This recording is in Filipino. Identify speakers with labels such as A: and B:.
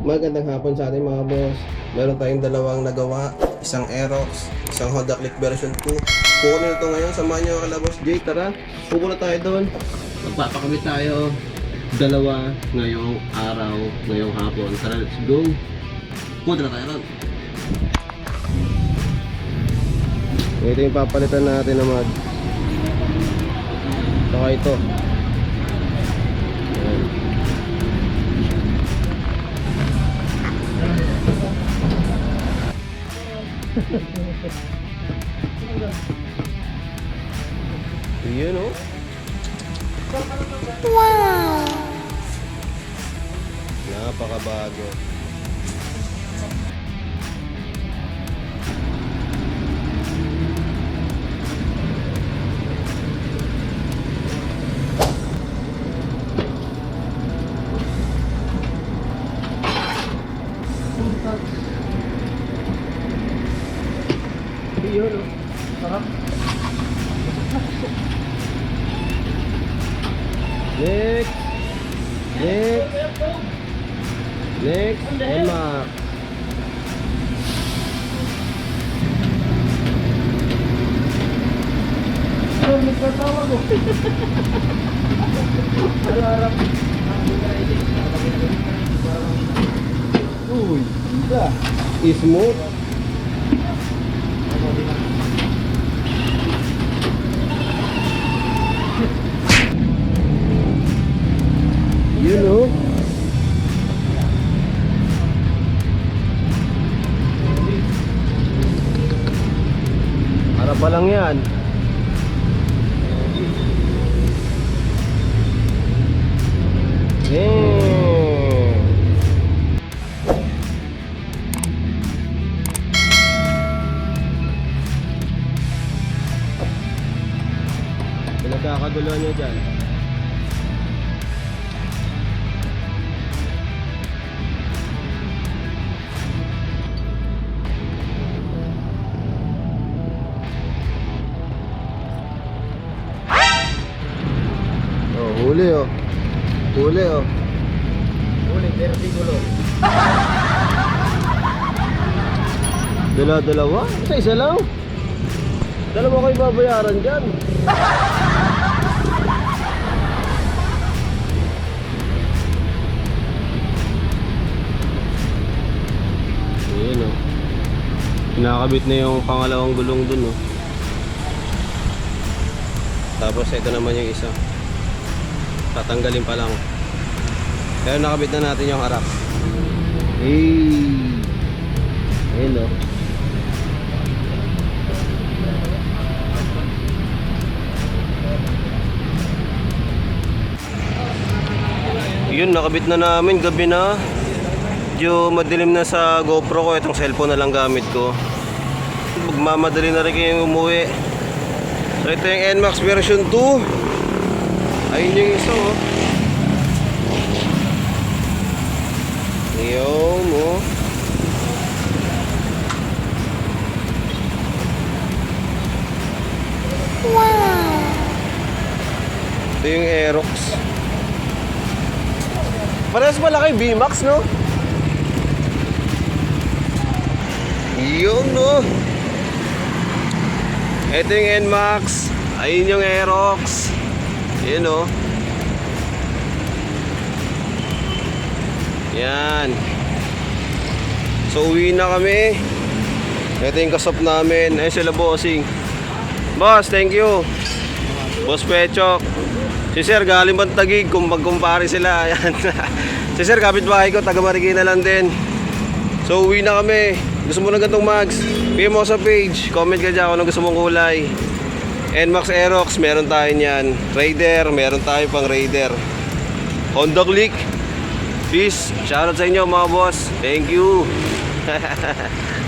A: Magandang hapon sa ating mga boss. Meron tayong dalawang nagawa. Isang Aerox, isang Honda Click version 2. Kukunin ito ngayon. Samahan nyo kala boss Jay. Tara, pupunta tayo doon. Magpapakabit tayo. Dalawa ngayong araw, ngayong hapon. Tara, let's go. Punta na tayo ron. Ito yung papalitan natin na mag. Saka ito. Yun oh. Wow! Napakabago. Yun oh. Sarap. Next. Next. Next. Emma. Uy, ganda. Smooth. Yun oh. Para pa lang yan. Yeah. Pinagkakagulo nyo dyan. Huli oh. Huli oh.
B: Huli, pero di gulo.
A: Dala-dalawa? Isa isa lang? Dalawa kayo babayaran dyan. Ayan oh. Kinakabit na yung pangalawang gulong dun oh. Tapos ito naman yung isa. Tatanggalin pa lang. Pero nakabit na natin yung harap. Hey! Ayun oh. Yun, nakabit na namin. Gabi na. Medyo madilim na sa GoPro ko. Itong cellphone na lang gamit ko. Magmamadali na rin kayong umuwi. So, ito yung NMAX version 2. Ayun yung isa oh. Yun oh. Ito yung Aerox. Parehas malaki B-Max, no? Yun, no? Ito yung NMAX. Ayun yung Aerox. Yun, no? Yan. So, uwi na kami. Ito yung kasap namin. Ayun sila, bossing. Boss, thank you. Boss Pechok. Si Sir galing bang Tagig kung magkumpare sila. Ayan. si Sir kapitbahay ko, taga Marikina lang din. So uwi na kami. Gusto mo ng gantong mags? PM mo sa page. Comment ka dyan kung ano gusto mong kulay. NMAX Aerox, meron tayo niyan. Raider, meron tayo pang Raider. Honda Click. Peace. Shoutout sa inyo mga boss. Thank you.